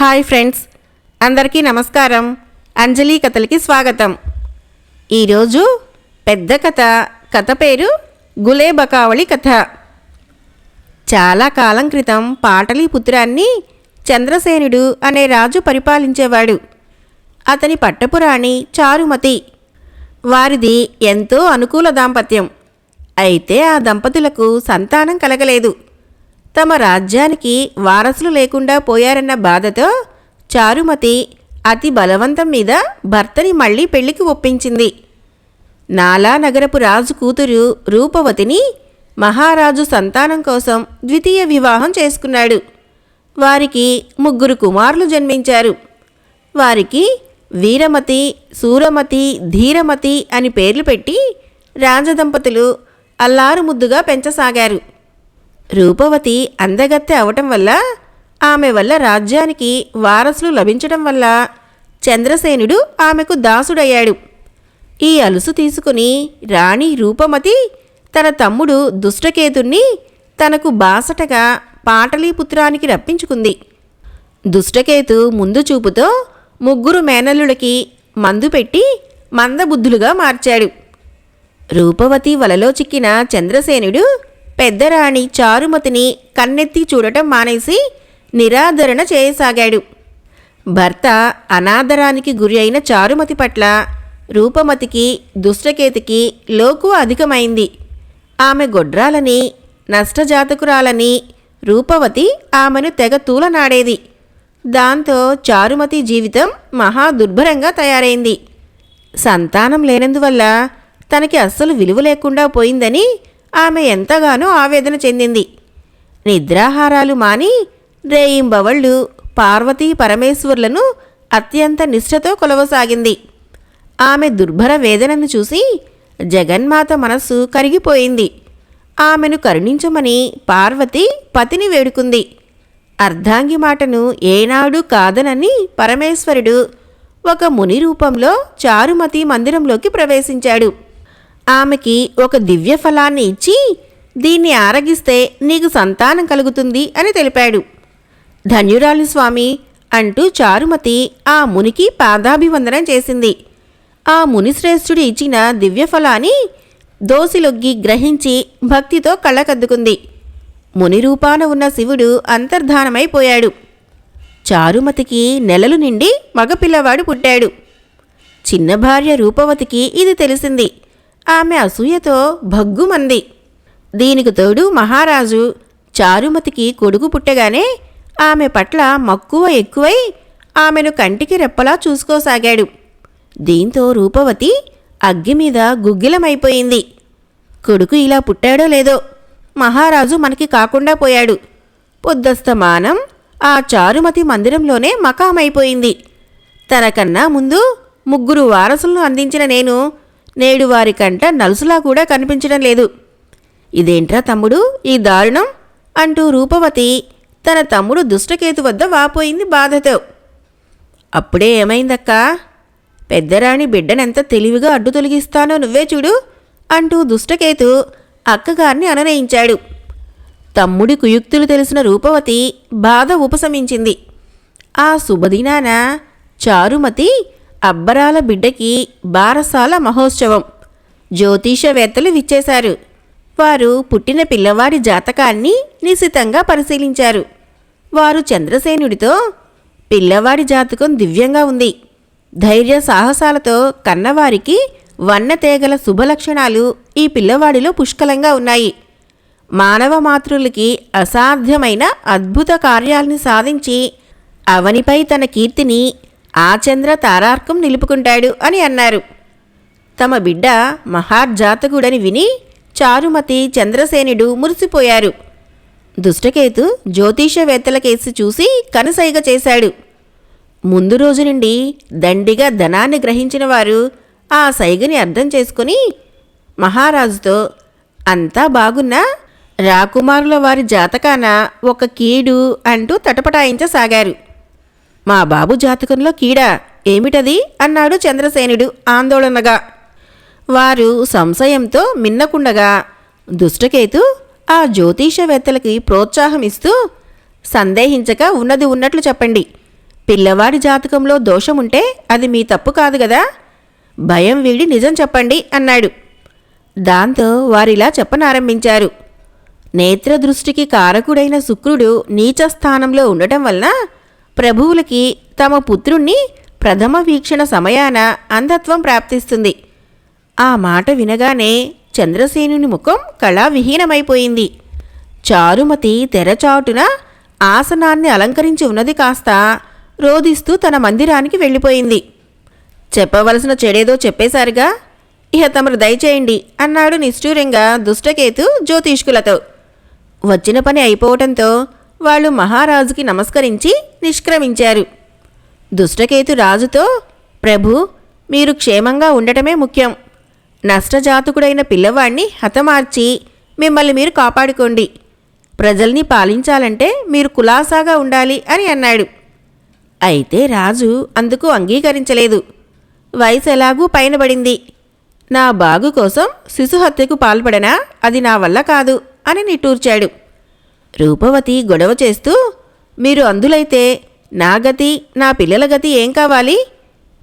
Hi friends అందరికీ నమస్కారం. అంజలి కథలకి స్వాగతం. ఈరోజు పెద్ద కథ. కథ పేరు గులేబకావళి కథ. చాలా కాలం క్రితం పాటలీపుత్రాన్ని చంద్రసేనుడు అనే రాజు పరిపాలించేవాడు. అతని పట్టపురాణి చారుమతి. వారిది ఎంతో అనుకూల దాంపత్యం. అయితే ఆ దంపతులకు సంతానం కలగలేదు. తమ రాజ్యానికి వారసులు లేకుండా పోయారన్న బాధతో చారుమతి అతి బలవంతం మీద భర్తని మళ్ళీ పెళ్ళికి ఒప్పించింది. నాలా నగరపు రాజు కూతురు రూపవతిని మహారాజు సంతానం కోసం ద్వితీయ వివాహం చేసుకున్నాడు. వారికి ముగ్గురు కుమారులు జన్మించారు. వారికి వీరమతి సూరమతి ధీరమతి అని పేర్లు పెట్టి రాజదంపతులు అల్లారు ముద్దుగా పెంచసాగారు. రూపవతి అందగత్తె అవటం వల్ల ఆమె వల్ల రాజ్యానికి వారసులు లభించడం వల్ల చంద్రసేనుడు ఆమెకు దాసుడయ్యాడు. ఈ అలుసు తీసుకుని రాణి రూపమతి తన తమ్ముడు దుష్టకేతుణ్ణి తనకు బాసటగా పాటలీపుత్రానికి రప్పించుకుంది. దుష్టకేతు ముందు చూపుతో ముగ్గురు మేనల్లుడికి మందు పెట్టి మందబుద్ధులుగా మార్చాడు. రూపవతి వలలో చిక్కిన చంద్రసేనుడు పెద్దరాణి చారుమతిని కన్నెత్తి చూడటం మానేసి నిరాదరణ చేయసాగాడు. భర్త అనాదరానికి గురి అయిన చారుమతి పట్ల రూపమతికి దుష్టకేతికి లోకు అధికమైంది. ఆమె గొడ్రాలని నష్టజాతకురాలని రూపవతి ఆమెను తెగ తూలనాడేది. దాంతో చారుమతి జీవితం మహా దుర్భరంగా తయారైంది. సంతానం లేనందువల్ల తనకి అస్సలు విలువ లేకుండా పోయిందని ఆమె ఎంతగానో ఆవేదన చెందింది. నిద్రాహారాలు మాని రేయింబవళ్ళు పార్వతీ పరమేశ్వర్లను అత్యంత నిష్ఠతో కొలవసాగింది. ఆమె దుర్భర వేదనను చూసి జగన్మాత మనస్సు కరిగిపోయింది. ఆమెను కరుణించమని పార్వతి పతిని వేడుకుంది. అర్ధాంగి మాటను ఏనాడు కాదనని పరమేశ్వరుడు ఒక ముని రూపంలో చారుమతి మందిరంలోకి ప్రవేశించాడు. ఆమెకి ఒక దివ్య ఫలాన్ని ఇచ్చి దీన్ని ఆరగిస్తే నీకు సంతానం కలుగుతుంది అని తెలిపాడు. ధన్యురాలు స్వామి అంటూ చారుమతి ఆ మునికి పాదాభివందనం చేసింది. ఆ మునిశ్రేష్ఠుడు ఇచ్చిన దివ్యఫలాన్ని దోసిలొగ్గి గ్రహించి భక్తితో కళ్ళకద్దుకుంది. ముని రూపాన ఉన్న శివుడు అంతర్ధానమైపోయాడు. చారుమతికి నెలలు నిండి మగపిల్లవాడు పుట్టాడు. చిన్న భార్య రూపవతికి ఇది తెలిసింది. ఆమె అసూయతో భగ్గుమంది. దీనికి తోడు మహారాజు చారుమతికి కొడుకు పుట్టగానే ఆమె పట్ల మక్కువ ఎక్కువై ఆమెను కంటికి రెప్పలా చూసుకోసాగాడు. దీంతో రూపవతి అగ్గి మీద గుగ్గిలమైపోయింది. కొడుకు ఇలా పుట్టాడో లేదో మహారాజు మనకి కాకుండా పోయాడు. పొద్దస్తమానం ఆ చారుమతి మందిరంలోనే మకామైపోయింది. తనకన్నా ముందు ముగ్గురు వారసులను అందించిన నేను నేడు వారి కంట నలుసులా కూడా కనిపించడం లేదు. ఇదేంట్రా తమ్ముడు? ఈ దారుణం? అంటూ రూపవతి తన తమ్ముడు దుష్టకేతు వద్ద వాపోయింది బాధతో. అప్పుడే ఏమైందక్కా? పెద్దరాణి బిడ్డనెంత తెలివిగా అడ్డు తొలగిస్తానో నువ్వే చూడు అంటూ దుష్టకేతు అక్కగారిని అననయించాడు. తమ్ముడి కుయుక్తులు తెలిసిన రూపవతి బాధ ఉపశమించింది. ఆ శుభదినాన చారుమతి అబ్బరాల బిడ్డకి బారసాల మహోత్సవం. జ్యోతిషవేత్తలు విచ్చేశారు. వారు పుట్టిన పిల్లవాడి జాతకాన్ని నిశితంగా పరిశీలించారు. వారు చంద్రసేనుడితో పిల్లవాడి జాతకం దివ్యంగా ఉంది. ధైర్య సాహసాలతో కన్నవారికి వన్నతేగల శుభలక్షణాలు ఈ పిల్లవాడిలో పుష్కలంగా ఉన్నాయి. మానవ మాతృలకి అసాధ్యమైన అద్భుత కార్యాలని సాధించి అవనిపై తన కీర్తిని ఆ చంద్ర తారార్కం నిలుపుకుంటాడు అని అన్నారు. తమ బిడ్డ మహార్జాతకుడని విని చారుమతి చంద్రసేనుడు మురిసిపోయారు. దుష్టకేతు జ్యోతిషవేత్తల కేసు చూసి కనుసైగ చేశాడు. ముందు రోజు నుండి దండిగా ధనాన్ని గ్రహించిన వారు ఆ సైగని అర్థం చేసుకుని మహారాజుతో అంతా బాగున్నా? రాకుమారుల వారి జాతకాన ఒక కీడు అంటూ తటపటాయించసాగారు. మా బాబు జాతకంలో కీడా. ఏమిటది? అన్నాడు చంద్రసేనుడు ఆందోళనగా. వారు సంశయంతో మిన్నకుండగా దుష్టకేతు ఆ జ్యోతిషవేత్తలకి ప్రోత్సాహం ఇస్తూ సందేహించక ఉన్నది ఉన్నట్లు చెప్పండి. పిల్లవాడి జాతకంలో దోషముంటే అది మీ తప్పు కాదు కదా భయం వీడి నిజం చెప్పండి అన్నాడు. దాంతో వారిలా చెప్పనారంభించారు. నేత్రదృష్టికి కారకుడైన శుక్రుడు నీచ స్థానంలో ఉండటం వలన ప్రభువులకి తమ పుత్రుణ్ణి ప్రథమ వీక్షణ సమయాన అంధత్వం ప్రాప్తిస్తుంది. ఆ మాట వినగానే చంద్రసేనుని ముఖం కళావిహీనమైపోయింది. చారుమతి తెరచాటున ఆసనాన్ని అలంకరించి ఉన్నది కాస్త రోధిస్తూ తన మందిరానికి వెళ్ళిపోయింది. చెప్పవలసిన చెడేదో చెప్పేశారుగా ఇహ తమరు దయచేయండి అన్నాడు నిష్ఠూరంగా దుష్టకేతు జ్యోతిష్కులతో. వచ్చిన పని అయిపోవటంతో వాళ్ళు మహారాజుకి నమస్కరించి నిష్క్రమించారు. దుష్టకేతు రాజుతో ప్రభు మీరు క్షేమంగా ఉండటమే ముఖ్యం. నష్టజాతకుడైన పిల్లవాణ్ణి హతమార్చి మిమ్మల్ని మీరు కాపాడుకోండి. ప్రజల్ని పాలించాలంటే మీరు కులాసాగా ఉండాలి అని అన్నాడు. అయితే రాజు అందుకు అంగీకరించలేదు. వయసు ఎలాగూ పైన పడింది నా బాగు కోసం శిశుహత్యకు పాల్పడనా? అది నా వల్ల కాదు అని నిట్టూర్చాడు. రూపవతి గొడవ చేస్తూ మీరు అందులైతే నా గతి నా పిల్లల గతి ఏం కావాలి?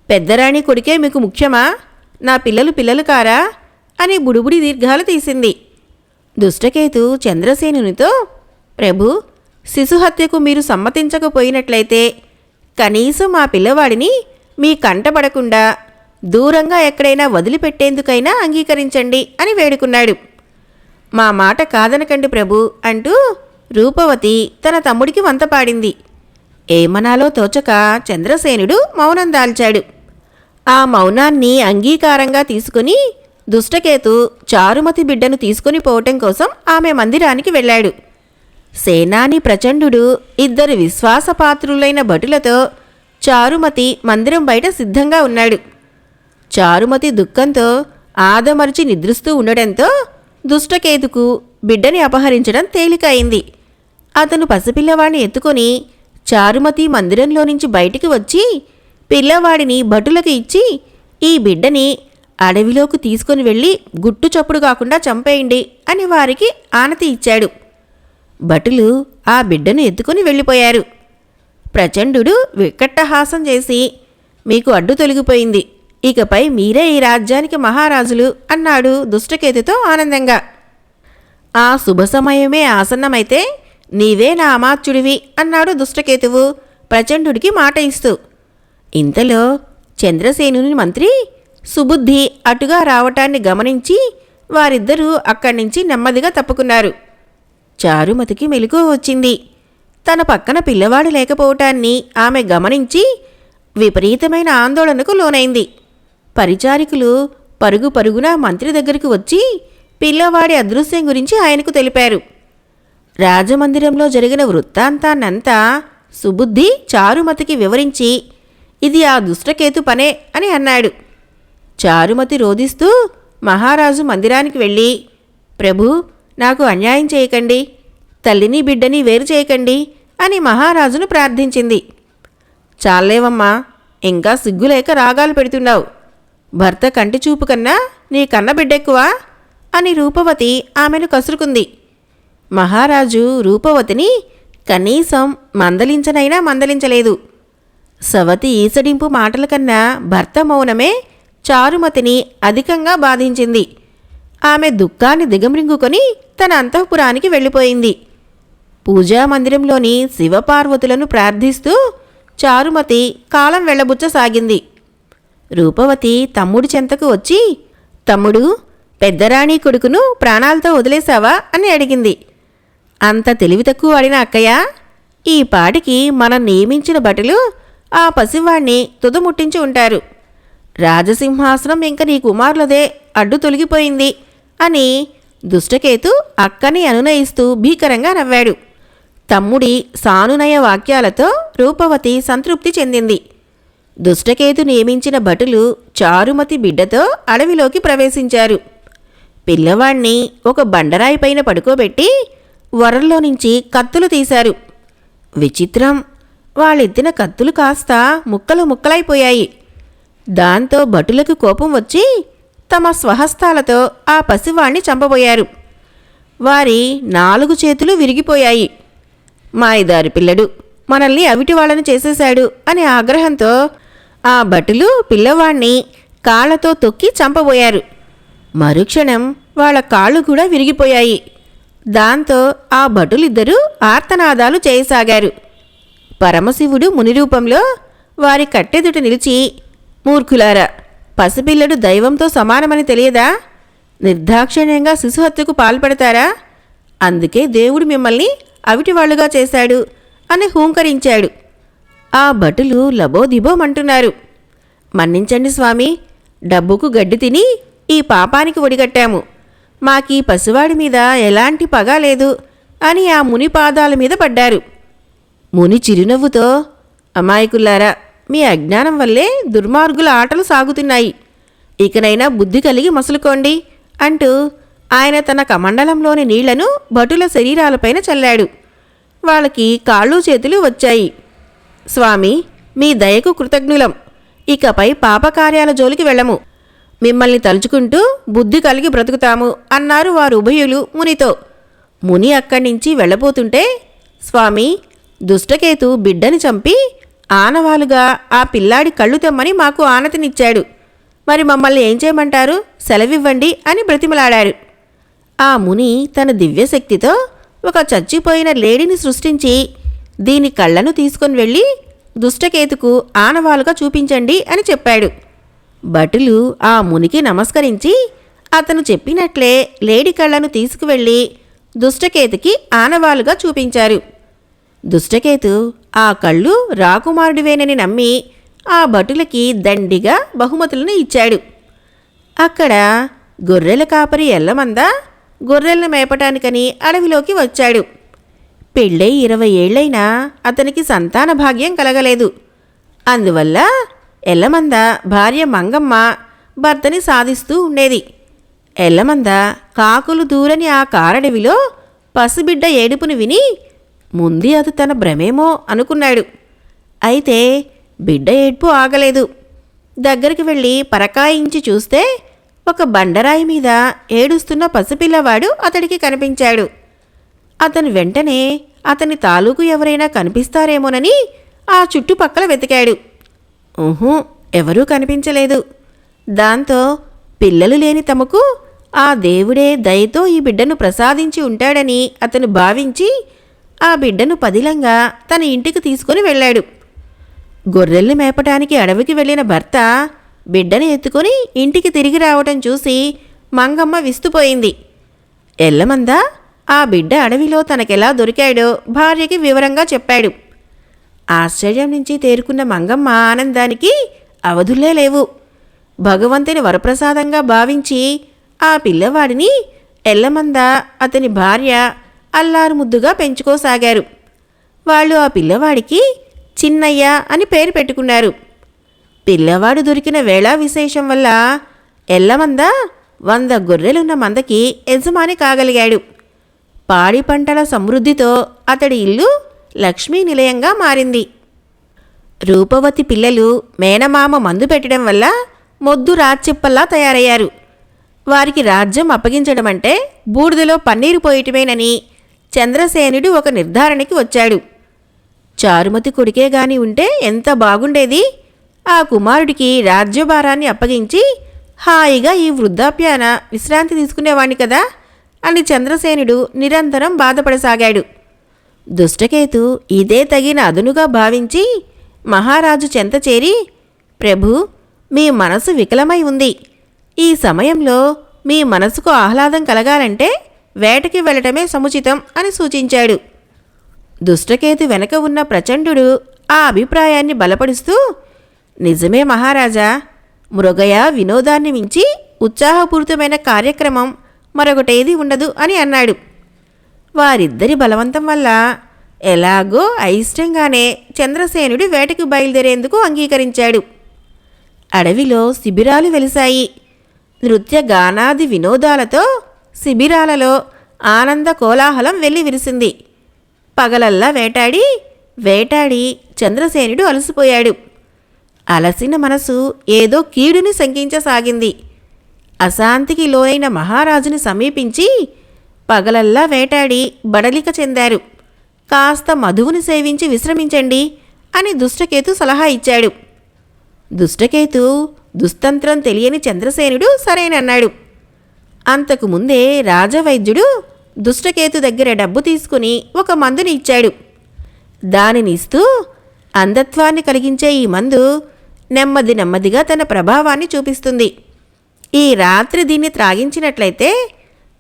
పెద్దరాణి కొడుకే మీకు ముఖ్యమా? నా పిల్లలు పిల్లలు కారా? అని బుడుబుడి దీర్ఘాలు తీసింది. దుష్టకేతు చంద్రసేనునితో ప్రభు శిశుహత్యకు మీరు సమ్మతించకపోయినట్లయితే కనీసం మా పిల్లవాడిని మీ కంటపడకుండా దూరంగా ఎక్కడైనా వదిలిపెట్టేందుకైనా అంగీకరించండి అని వేడుకున్నాడు. మా మాట కాదనకండి ప్రభు అంటూ రూపవతి తన తమ్ముడికి వంతపాడింది ఏమనాలో తోచక చంద్రసేనుడు మౌనం దాల్చాడు. ఆ మౌనాన్ని అంగీకారంగా తీసుకుని దుష్టకేతు చారుమతి బిడ్డను తీసుకుని పోవటం కోసం ఆమె మందిరానికి వెళ్ళాడు. సేనాని ప్రచండు ఇద్దరు విశ్వాసపాత్రులైన భటులతో చారుమతి మందిరం బయట సిద్ధంగా ఉన్నాడు. చారుమతి దుఃఖంతో ఆదమరిచి నిద్రిస్తూ ఉండడంతో దుష్టకేతుకు బిడ్డని అపహరించడం తేలిక అయింది అతను పసిపిల్లవాడిని ఎత్తుకొని చారుమతి మందిరంలో నుంచి బయటికి వచ్చి పిల్లవాడిని భటులకు ఇచ్చి ఈ బిడ్డని అడవిలోకి తీసుకొని వెళ్ళి గుట్టు చప్పుడు కాకుండా చంపేయండి అని వారికి ఆనతి ఇచ్చాడు. భటులు ఆ బిడ్డను ఎత్తుకొని వెళ్ళిపోయారు. ప్రచండు వికట్టహాసం చేసి మీకు అడ్డు తొలగిపోయింది. ఇకపై మీరే ఈ రాజ్యానికి మహారాజులు అన్నాడు దుష్టకేతుతో ఆనందంగా. ఆ శుభ సమయమే ఆసన్నమైతే నీవే నా అమాత్యుడివి అన్నాడు దుష్టకేతువు. ప్రచండుడికి మాట ఇస్తూ ఇంతలో చంద్రసేనుని మంత్రి సుబుద్ధి అటుగా రావటాన్ని గమనించి వారిద్దరూ అక్కడి నుంచి నెమ్మదిగా తప్పుకున్నారు. చారుమతికి మెలకువ వచ్చింది. తన పక్కన పిల్లవాడు లేకపోవటాన్ని ఆమె గమనించి విపరీతమైన ఆందోళనకు లోనైంది. పరిచారికులు పరుగు పరుగున మంత్రి దగ్గరికి వచ్చి పిల్లవాడి అదృశ్యం గురించి ఆయనకు తెలిపారు. రాజమందిరంలో జరిగిన వృత్తాంతాన్నంతా సుబుద్ధి చారుమతికి వివరించి ఇది ఆ దుష్టకేతు పనే అని అన్నాడు. చారుమతి రోధిస్తూ మహారాజు మందిరానికి వెళ్ళి ప్రభు నాకు అన్యాయం చేయకండి తల్లిని బిడ్డని వేరు చేయకండి అని మహారాజును ప్రార్థించింది. చాలేవమ్మా ఇంకా సిగ్గులేక రాగాలు పెడుతున్నావు. భర్త కంటి చూపు కన్నా నీ కన్న బిడ్డెక్కువా అని రూపవతి ఆమెను కసురుకుంది. మహారాజు రూపవతిని కనీసం మందలించనైనా మందలించలేదు. సవతి ఈసడింపు మాటల కన్నా భర్త మౌనమే చారుమతిని అధికంగా బాధించింది. ఆమె దుఃఖాన్ని దిగమ్రింగుకొని తన అంతఃపురానికి వెళ్ళిపోయింది. పూజా మందిరంలోని శివపార్వతులను ప్రార్థిస్తూ చారుమతి కాలం వెళ్ళబుచ్చసాగింది. రూపవతి తమ్ముడి చెంతకు వచ్చి తమ్ముడు పెద్దరాణి కొడుకును ప్రాణాలతో వదిలేశావా అని అడిగింది. అంత తెలివి తక్కువ అడిన అక్కయ్య ఈ పాటికి మనం నియమించిన భటులు ఆ పసివాణ్ణి తుదముట్టించి ఉంటారు. రాజసింహాసనం ఇంక నీ కుమారులదే అడ్డు తొలగిపోయింది అని దుష్టకేతు అక్కని అనునయిస్తూ భీకరంగా నవ్వాడు. తమ్ముడి సానునయ వాక్యాలతో రూపవతి సంతృప్తి చెందింది. దుష్టకేతు నియమించిన భటులు చారుమతి బిడ్డతో అడవిలోకి ప్రవేశించారు. పిల్లవాణ్ణి ఒక బండరాయి పైన పడుకోబెట్టి వరల్లో నుంచి కత్తులు తీశారు. విచిత్రం! వాళ్ళెత్తిన కత్తులు కాస్త ముక్కలు ముక్కలైపోయాయి. దాంతో భటులకు కోపం వచ్చి తమ స్వహస్తాలతో ఆ పసివాణ్ణి చంపబోయారు. వారి నాలుగు చేతులు విరిగిపోయాయి. మాయదారి పిల్లడు మనల్ని అవిటి వాళ్ళని చేసేశాడు అనే ఆగ్రహంతో ఆ భటులు పిల్లవాణ్ణి కాళ్ళతో తొక్కి చంపబోయారు. మరుక్షణం వాళ్ళ కాళ్ళు కూడా విరిగిపోయాయి. దాంతో ఆ భటులిద్దరూ ఆర్తనాదాలు చేయసాగారు. పరమశివుడు ముని రూపంలో వారి కట్టెదుట నిలిచి మూర్ఖులారా పసిపిల్లడు దైవంతో సమానమని తెలియదా? నిర్దాక్షిణ్యంగా శిశుహత్యకు పాల్పడతారా? అందుకే దేవుడు మిమ్మల్ని అవిటివాళ్ళుగా చేశాడు అని హూంకరించాడు. ఆ భటులు లబోదిబోమంటున్నారు. మన్నించండి స్వామి డబ్బుకు గడ్డి తిని ఈ పాపానికి ఒడిగట్టాము. మాకీ పసివాడి మీద ఎలాంటి పగ లేదు అని ఆ ముని పాదాల మీద పడ్డారు. ముని చిరునవ్వుతో అమాయకుల్లారా మీ అజ్ఞానం వల్లే దుర్మార్గుల ఆటలు సాగుతున్నాయి. ఇకనైనా బుద్ధి కలిగి మసులుకోండి అంటూ ఆయన తన కమండలంలోని నీళ్ళను భటుల శరీరాలపైన చల్లాడు. వాళ్ళకి కాళ్ళు చేతులు వచ్చాయి. స్వామి మీ దయకు కృతజ్ఞులం. ఇకపై పాపకార్యాల జోలికి వెళ్ళము. మిమ్మల్ని తలుచుకుంటూ బుద్ధి కలిగి బ్రతుకుతాము అన్నారు వారు ఉభయులు మునితో. ముని అక్కడి నుంచి వెళ్ళబోతుంటే స్వామి దుష్టకేతు బిడ్డని చంపి ఆనవాలుగా ఆ పిల్లాడి కళ్ళు తెమ్మని మాకు ఆనతినిచ్చాడు. మరి మమ్మల్ని ఏం చేయమంటారు? సెలవివ్వండి అని బ్రతిమలాడారు. ఆ ముని తన దివ్యశక్తితో ఒక చచ్చిపోయిన లేడిని సృష్టించి దీని కళ్ళను తీసుకొని వెళ్ళి దుష్టకేతుకు ఆనవాలుగా చూపించండి అని చెప్పాడు. భటులు ఆ మునికి నమస్కరించి అతను చెప్పినట్లే లేడి కళ్ళను తీసుకువెళ్ళి దుష్టకేతుకి ఆనవాలుగా చూపించారు. దుష్టకేతు ఆ కళ్ళు రాకుమారుడివేనని నమ్మి ఆ భటులకి దండిగా బహుమతులను ఇచ్చాడు. అక్కడ గొర్రెల కాపరి ఎల్లమంద గొర్రెలను మేపటానికని అడవిలోకి వచ్చాడు. పెళ్ళై ఇరవై ఏళ్ళైనా అతనికి సంతాన భాగ్యం కలగలేదు. అందువల్ల ఎల్లమంద భార్య మంగమ్మ భర్తని సాధిస్తూ ఉండేది. ఎల్లమంద కాకులు దూరని ఆ కారడవిలో పసిబిడ్డ ఏడుపును విని ముందు అది తన భ్రమేమో అనుకున్నాడు. అయితే బిడ్డ ఏడ్పు ఆగలేదు. దగ్గరికి వెళ్ళి పరకాయించి చూస్తే ఒక బండరాయి మీద ఏడుస్తున్న పసిపిల్లవాడు అతడికి కనిపించాడు. అతను వెంటనే అతని తాలూకు ఎవరైనా కనిపిస్తారేమోనని ఆ చుట్టుపక్కల వెతికాడు. ఊహూ ఎవరూ కనిపించలేదు. దాంతో పిల్లలు లేని తమకు ఆ దేవుడే దయతో ఈ బిడ్డను ప్రసాదించి ఉంటాడని అతను భావించి ఆ బిడ్డను పదిలంగా తన ఇంటికి తీసుకొని వెళ్ళాడు. గొర్రెల్ని మేపటానికి అడవికి వెళ్ళిన భర్త బిడ్డను ఎత్తుకొని ఇంటికి తిరిగి రావటం చూసి మంగమ్మ విస్తుపోయింది. ఎల్లమందా ఆ బిడ్డ అడవిలో తనకెలా దొరికాడో భార్యకి వివరంగా చెప్పాడు. ఆశ్చర్యం నుంచి తేరుకున్న మంగమ్మ ఆనందానికి అవధులే లేవు. భగవంతుని వరప్రసాదంగా భావించి ఆ పిల్లవాడిని ఎల్లమంద అతని భార్య అల్లారు ముద్దుగా పెంచుకోసాగారు. వాళ్ళు ఆ పిల్లవాడికి చిన్నయ్య అని పేరు పెట్టుకున్నారు. పిల్లవాడు దొరికిన వేళా విశేషం వల్ల ఎల్లమంద వంద గొర్రెలున్న మందకి యజమాని కాగలిగాడు. పాడి పంటల సమృద్ధితో అతడి ఇల్లు లక్ష్మీ నిలయంగా మారింది. రూపవతి పిల్లలు మేనమామ మందు పెట్టడం వల్ల మొద్దు రాచిప్పల్లా తయారయ్యారు. వారికి రాజ్యం అప్పగించడం అంటే బూడిదలో పన్నీరు పోయటమేనని చంద్రసేనుడు ఒక నిర్ధారణకి వచ్చాడు. చారుమతి కొడుకే గాని ఉంటే ఎంత బాగుండేది? ఆ కుమారుడికి రాజ్యభారాన్ని అప్పగించి హాయిగా ఈ వృద్ధాప్యాన విశ్రాంతి తీసుకునేవాణ్ణి కదా అని చంద్రసేనుడు నిరంతరం బాధపడసాగాడు. దుష్టకేతు ఇదే తగిన అదునుగా భావించి మహారాజు చెంత చేరి ప్రభు మీ మనసు వికలమై ఉంది. ఈ సమయంలో మీ మనసుకు ఆహ్లాదం కలగాలంటే వేటకి వెళ్ళటమే సముచితం అని సూచించాడు. దుష్టకేతు వెనక ఉన్న ప్రచండు ఆ అభిప్రాయాన్ని బలపరుస్తూ నిజమే మహారాజా మృగయ వినోదాన్ని మించి ఉత్సాహపూరితమైన కార్యక్రమం మరొకటేది ఉండదు అని అన్నాడు. వారిద్దరి బలవంతం వల్ల ఎలాగో అయిష్టంగానే చంద్రసేనుడు వేటకు బయలుదేరేందుకు అంగీకరించాడు. అడవిలో శిబిరాలు వెలిశాయి. నృత్య గానాది వినోదాలతో శిబిరాలలో ఆనంద కోలాహలం వెళ్ళి విరిసింది. పగలల్లా వేటాడి వేటాడి చంద్రసేనుడు అలసిపోయాడు. అలసిన మనసు ఏదో కీడుని శంకించసాగింది. అశాంతికి లోనైన మహారాజుని సమీపించి పగలల్లా వేటాడి బడలిక చెందారు. కాస్త మధువుని సేవించి విశ్రమించండి అని దుష్టకేతు సలహా ఇచ్చాడు. దుష్టకేతు దుస్తంత్రం తెలియని చంద్రసేనుడు సరేనన్నాడు. అంతకు ముందే రాజవైద్యుడు దుష్టకేతు దగ్గర డబ్బు తీసుకుని ఒక మందుని ఇచ్చాడు. దానిని ఇస్తూ అంధత్వాన్ని కలిగించే ఈ మందు నెమ్మది నెమ్మదిగా తన ప్రభావాన్ని చూపిస్తుంది. ఈ రాత్రి దీన్ని త్రాగించినట్లయితే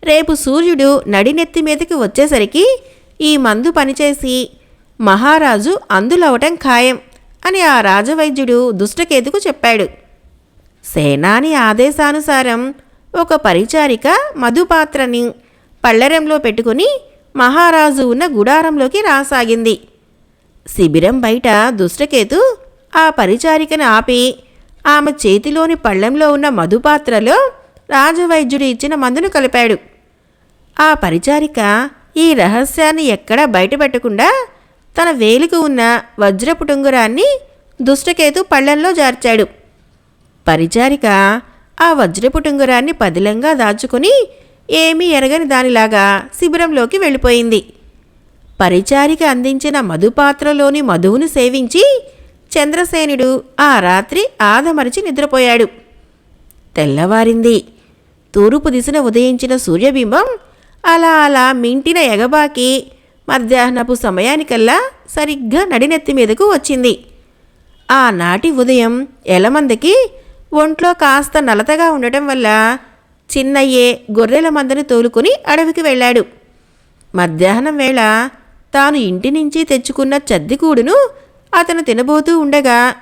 రేపు సూర్యుడు నడినెత్తి మీదకి వచ్చేసరికి ఈ మందు పనిచేసి మహారాజు అందులవటం ఖాయం అని ఆ రాజవైద్యుడు దుష్టకేతుకు చెప్పాడు. సేనాని ఆదేశానుసారం ఒక పరిచారిక మధుపాత్రని పళ్ళెరంలో పెట్టుకుని మహారాజు ఉన్న గుడారంలోకి రాసాగింది. శిబిరం బయట దుష్టకేతు ఆ పరిచారికను ఆపి ఆమె చేతిలోని పళ్ళెంలో ఉన్న మధుపాత్రలో రాజవైద్యుడు ఇచ్చిన మందును కలిపాడు. ఆ పరిచారిక ఈ రహస్యాన్ని ఎక్కడా బయటపెట్టకుండా తన వేలికి ఉన్న వజ్రపు టుంగురాన్ని దుష్టకేతు పళ్ళెంలో జార్చాడు. పరిచారిక ఆ వజ్రపు టుంగురాన్ని పదిలంగా దాచుకుని ఏమీ ఎరగని దానిలాగా శిబిరంలోకి వెళ్ళిపోయింది. పరిచారిక అందించిన మధుపాత్రలోని మధువును సేవించి చంద్రసేనుడు ఆ రాత్రి ఆదమరిచి నిద్రపోయాడు. తెల్లవారింది. తూర్పు దిశన ఉదయించిన సూర్యబింబం అలా అలా మింటిన ఎగబాకి మధ్యాహ్నపు సమయానికల్లా సరిగ్గా నడినెత్తి మీదకు వచ్చింది. ఆనాటి ఉదయం ఎలమందకి ఒంట్లో కాస్త నలతగా ఉండటం వల్ల చిన్నయ్యే గొర్రెల మందని తోలుకుని అడవికి వెళ్ళాడు. మధ్యాహ్నం వేళ తాను ఇంటి నుంచి తెచ్చుకున్న చద్దికూడును అతను తినబోతూ ఉండగా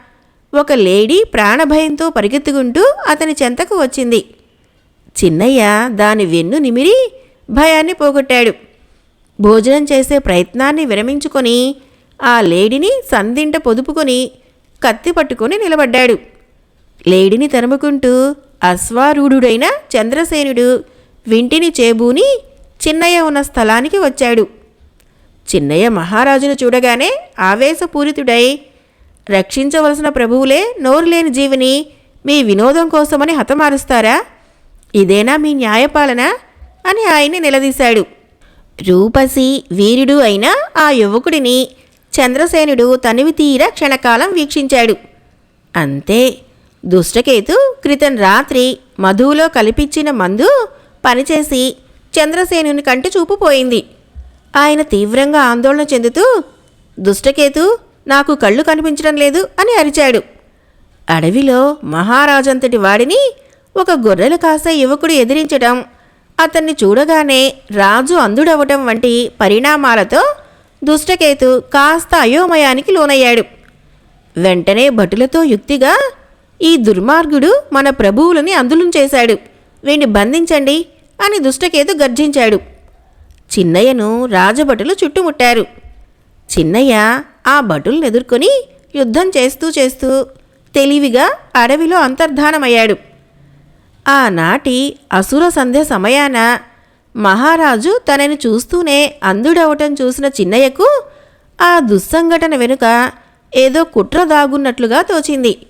ఒక లేడీ ప్రాణభయంతో పరిగెత్తుకుంటూ అతని చెంతకు వచ్చింది. చిన్నయ్య దాని వెన్ను నిమిరి భయాన్ని పోగొట్టాడు. భోజనం చేసే ప్రయత్నాన్ని విరమించుకొని ఆ లేడీని సందింట పొదుపుకొని కత్తి పట్టుకొని నిలబడ్డాడు. లేడిని తరుముకుంటూ అశ్వారూఢుడైన చంద్రసేనుడు వింటిని చేబూని చిన్నయ్య ఉన్న స్థలానికి వచ్చాడు. చిన్నయ్య మహారాజును చూడగానే ఆవేశపూరితుడై రక్షించవలసిన ప్రభువులే నోరు లేని జీవిని మీ వినోదం కోసమని హతమారుస్తారా? ఇదేనా మీ న్యాయపాలన? అని ఆయన్ని నిలదీశాడు. రూపసి వీరుడు అయిన ఆ యువకుడిని చంద్రసేనుడు తనివి తీర క్షణకాలం వీక్షించాడు. అంతే దుష్టకేతు క్రితం రాత్రి మధువులో కలిపిచ్చిన మందు పనిచేసి చంద్రసేనుని కంటి చూపు పోయింది. ఆయన తీవ్రంగా ఆందోళన చెందుతూ దుష్టకేతు నాకు కళ్ళు కనిపించడం లేదు అని అరిచాడు. అడవిలో మహారాజంతటి వాడిని ఒక గొర్రెలు కాసే యువకుడు ఎదిరించడం అతన్ని చూడగానే రాజు అందుడవటం వంటి పరిణామాలతో దుష్టకేతు కాస్త అయోమయానికి లోనయ్యాడు. వెంటనే భటులతో యుక్తిగా ఈ దుర్మార్గుడు మన ప్రభువులని అందులం చేశాడు. వీణ్ణి బంధించండి అని దుష్టకేతు గర్జించాడు. చిన్నయ్యను రాజభటులు చుట్టుముట్టారు. చిన్నయ్య ఆ భటులను ఎదుర్కొని యుద్ధం చేస్తూ చేస్తూ తెలివిగా అడవిలో అంతర్ధానమయ్యాడు. ఆనాటి అసుర సంధ్య సమయాన మహారాజు తనని చూస్తూనే అందుడవటం చూసిన చిన్నయ్యకు ఆ దుస్సంఘటన వెనుక ఏదో కుట్ర దాగున్నట్లుగా తోచింది.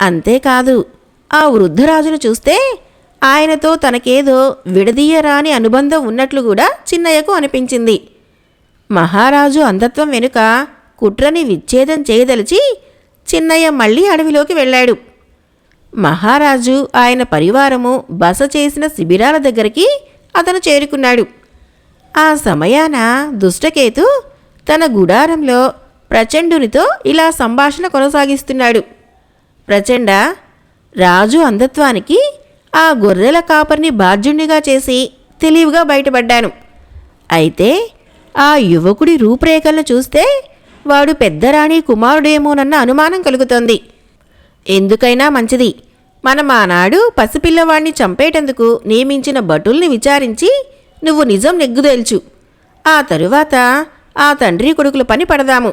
అంతేకాదు ఆ వృద్ధరాజును చూస్తే ఆయనతో తనకేదో విడదీయరాని అనుబంధం ఉన్నట్లు కూడా చిన్నయ్యకు అనిపించింది. మహారాజు అంధత్వం వెనుక కుట్రని విచ్ఛేదం చేయదలిచి చిన్నయ్య మళ్ళీ అడవిలోకి వెళ్ళాడు. మహారాజు ఆయన పరివారము బస చేసిన శిబిరాల దగ్గరికి అతను చేరుకున్నాడు. ఆ సమయాన దుష్టకేతు తన గుడారంలో ప్రచండునితో ఇలా సంభాషణ కొనసాగిస్తున్నాడు. ప్రచండ రాజు అంధత్వానికి ఆ గొర్రెల కాపరిని బాధ్యుణ్ణిగా చేసి తెలివిగా బయటపడ్డాను. అయితే ఆ యువకుడి రూపురేఖలను చూస్తే వాడు పెద్దరాణి కుమారుడేమోనన్న అనుమానం కలుగుతోంది. ఎందుకైనా మంచిది. మనం ఆనాడు పసిపిల్లవాణ్ణి చంపేటందుకు నియమించిన భటుల్ని విచారించి నువ్వు నిజం నెగ్గుదేల్చు. ఆ తరువాత ఆ తండ్రి కొడుకుల పని పడదాము.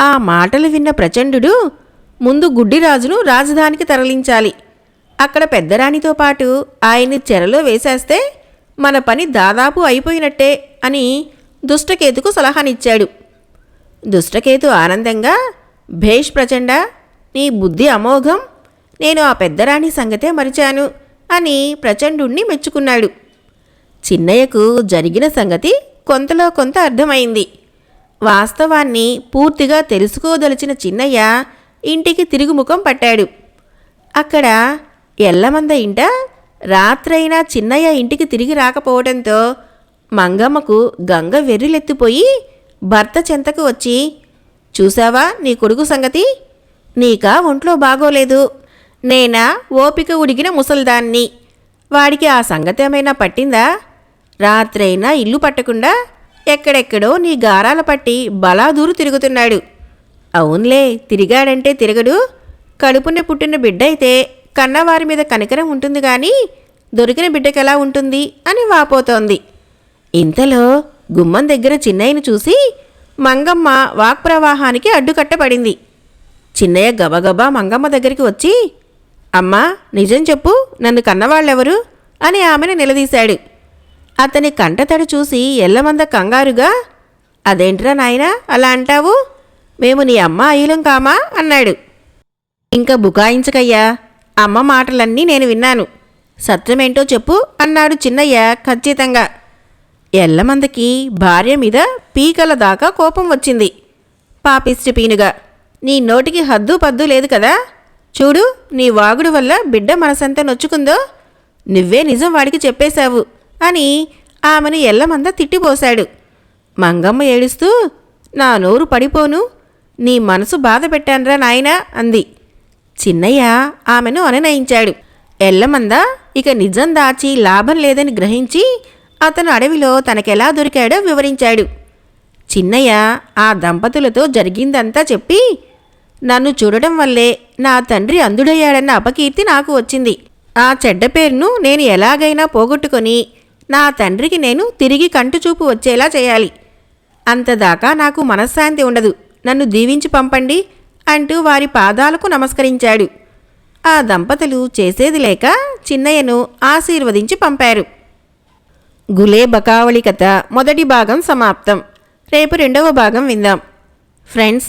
ఆ మాటలు విన్న ప్రచండు ముందు గుడ్డిరాజును రాజధానికి తరలించాలి. అక్కడ పెద్దరాణితో పాటు ఆయన్ని చెరలో వేసేస్తే మన పని దాదాపు అయిపోయినట్టే అని దుష్టకేతుకు సలహానిచ్చాడు. దుష్టకేతు ఆనందంగా భేష్ ప్రచండ నీ బుద్ధి అమోఘం నేను ఆ పెద్దరాణి సంగతే మరిచాను అని ప్రచండుణ్ణి మెచ్చుకున్నాడు. చిన్నయ్యకు జరిగిన సంగతి కొంతలో కొంత అర్థమైంది. వాస్తవాన్ని పూర్తిగా తెలుసుకోదలిచిన చిన్నయ్య ఇంటికి తిరుగుముఖం పట్టాడు. అక్కడ ఎల్లమంద ఇంట రాత్రైనా చిన్నయ్య ఇంటికి తిరిగి రాకపోవడంతో మంగమ్మకు గంగ వెర్రిలెత్తిపోయి భర్త చెంతకు వచ్చి చూసావా నీ కొడుకు సంగతి? నీకా ఒంట్లో బాగోలేదు. నేనా ఓపిక ఉడిగిన ముసల్దాన్ని. వాడికి ఆ సంగతి ఏమైనా పట్టిందా? రాత్రైనా ఇల్లు పట్టకుండా ఎక్కడెక్కడో నీ గారాల పట్టి బలాదూరు తిరుగుతున్నాడు. అవునులే తిరిగాడంటే తిరగడు. కడుపున పుట్టిన బిడ్డ అయితే కన్నవారి మీద కనికరం ఉంటుంది కానీ దొరికిన బిడ్డకెలా ఉంటుంది అని వాపోతోంది. ఇంతలో గుమ్మం దగ్గర చిన్నయ్యను చూసి మంగమ్మ వాక్ప్రవాహానికి అడ్డుకట్టబడింది. చిన్నయ్య గబగబా మంగమ్మ దగ్గరికి వచ్చి అమ్మా నిజం చెప్పు నన్ను కన్నవాళ్ళెవరు? అని ఆమెను నిలదీశాడు. అతని కంటతడి చూసి ఎల్లమంద కంగారుగా అదేంట్రా నాయనా అలా అంటావు? మేము నీ అమ్మ అయ్యులం కామా? అన్నాడు. ఇంకా బుకాయించకయ్యా అమ్మ మాటలన్నీ నేను విన్నాను. సత్యమేంటో చెప్పు అన్నాడు చిన్నయ్య ఖచ్చితంగా. ఎల్లమందకి భార్య మీద పీకల దాకా కోపం వచ్చింది. పాపిష్టి పీనుగా నీ నోటికి హద్దు పద్దు లేదు కదా? చూడు నీ వాగుడు వల్ల బిడ్డ మనసంత నొచ్చుకుందో? నువ్వే నిజం వాడికి చెప్పేశావు అని ఆమెను ఎల్లమందా తిట్టిపోశాడు. మంగమ్మ ఏడుస్తూ నా నోరు పడిపోను నీ మనసు బాధ పెట్టానురా నాయనా అంది. చిన్నయ్య ఆమెను అనునయించాడు. ఎల్లమంద ఇక నిజం దాచి లాభం లేదని గ్రహించి అతను అడవిలో తనకెలా దొరికాడో వివరించాడు. చిన్నయ్య ఆ దంపతులతో జరిగిందంతా చెప్పి నన్ను చూడడం వల్లే నా తండ్రి అందుడయ్యాడన్న అపకీర్తి నాకు వచ్చింది. ఆ చెడ్డ పేరును నేను ఎలాగైనా పోగొట్టుకొని నా తండ్రికి నేను తిరిగి కంటుచూపు వచ్చేలా చేయాలి. అంతదాకా నాకు మనశ్శాంతి ఉండదు. నన్ను దీవించి పంపండి అంటూ వారి పాదాలకు నమస్కరించాడు. ఆ దంపతులు చేసేది లేక చిన్నయ్యను ఆశీర్వదించి పంపారు. గులే బకావళి కథ మొదటి భాగం సమాప్తం. రేపు రెండవ భాగం విందాం. ఫ్రెండ్స్